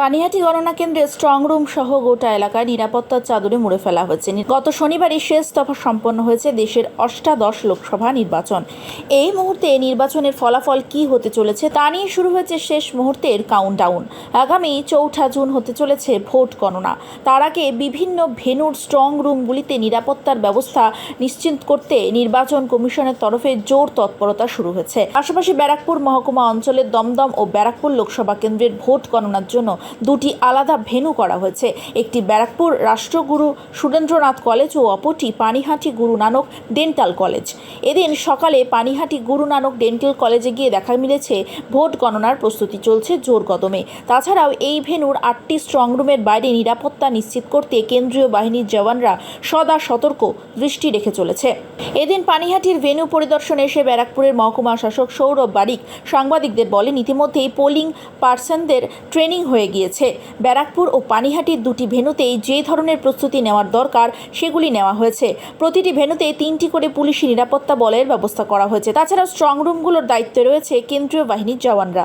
পানিহাটি গণনা কেন্দ্রে strong room সহ গোটা এলাকায় নিরাপত্তার চাদরে মুড়ে ফেলা হয়েছে। গত শনিবারই শেষ দফা সম্পন্ন হয়েছে দেশের অষ্টাদশ লোকসভা নির্বাচন। এই মুহূর্তে নির্বাচনের ফলাফল কি হতে চলেছে তা নিয়ে শুরু হয়েছে শেষ মুহূর্তের কাউন্টডাউন আগামী চৌঠা জুন হতে চলেছে ভোট গণনা। তার আগে বিভিন্ন ভেনুর স্ট্রং রুমগুলিতে নিরাপত্তার ব্যবস্থা নিশ্চিত করতে নির্বাচন কমিশনের তরফে জোর তৎপরতা শুরু হয়েছে। পাশাপাশি ব্যারাকপুর মহকুমা অঞ্চলের দমদম ও ব্যারাকপুর লোকসভা কেন্দ্রের ভোট গণনার জন্য দুটি আলাদা ভেন্যু করা হয়েছে। একটি ব্যারাকপুর রাষ্ট্রগুরু সুরেন্দ্রনাথ কলেজ ও অপরটি পানিহাটি গুরু নানক ডেন্টাল কলেজ। এদিন সকালে পানিহাটি গুরু নানক ডেন্টাল কলেজে গিয়ে দেখা মিলেছে, ভোট গণনার প্রস্তুতি চলছে জোর কদমে। তাছাড়াও এই ভেনুর আটটি স্ট্রংরুমের বাইরে নিরাপত্তা নিশ্চিত করতে কেন্দ্রীয় বাহিনীর জওয়ানরা সদা সতর্ক দৃষ্টি রেখে চলেছে। এদিন পানিহাটির ভেন্যু পরিদর্শনে এসে ব্যারাকপুরের মহকুমা শাসক সৌরভ বারিক সাংবাদিকদের বলেন, ইতিমধ্যেই পোলিং পার্সনদের ট্রেনিং হয়ে গিয়েছে ব্যারাকপুর ও পানিহাটির দুটি ভেনুতেই যে ধরনের প্রস্তুতি নেওয়ার দরকার, সেগুলি নেওয়া হয়েছে। প্রতিটি ভেনুতে তিনটি করে পুলিশি নিরাপত্তা বলের ব্যবস্থা করা হয়েছে। তাছাড়া স্ট্রং রুমগুলোর দায়িত্বে রয়েছে কেন্দ্রীয় বাহিনীর জওয়ানরা।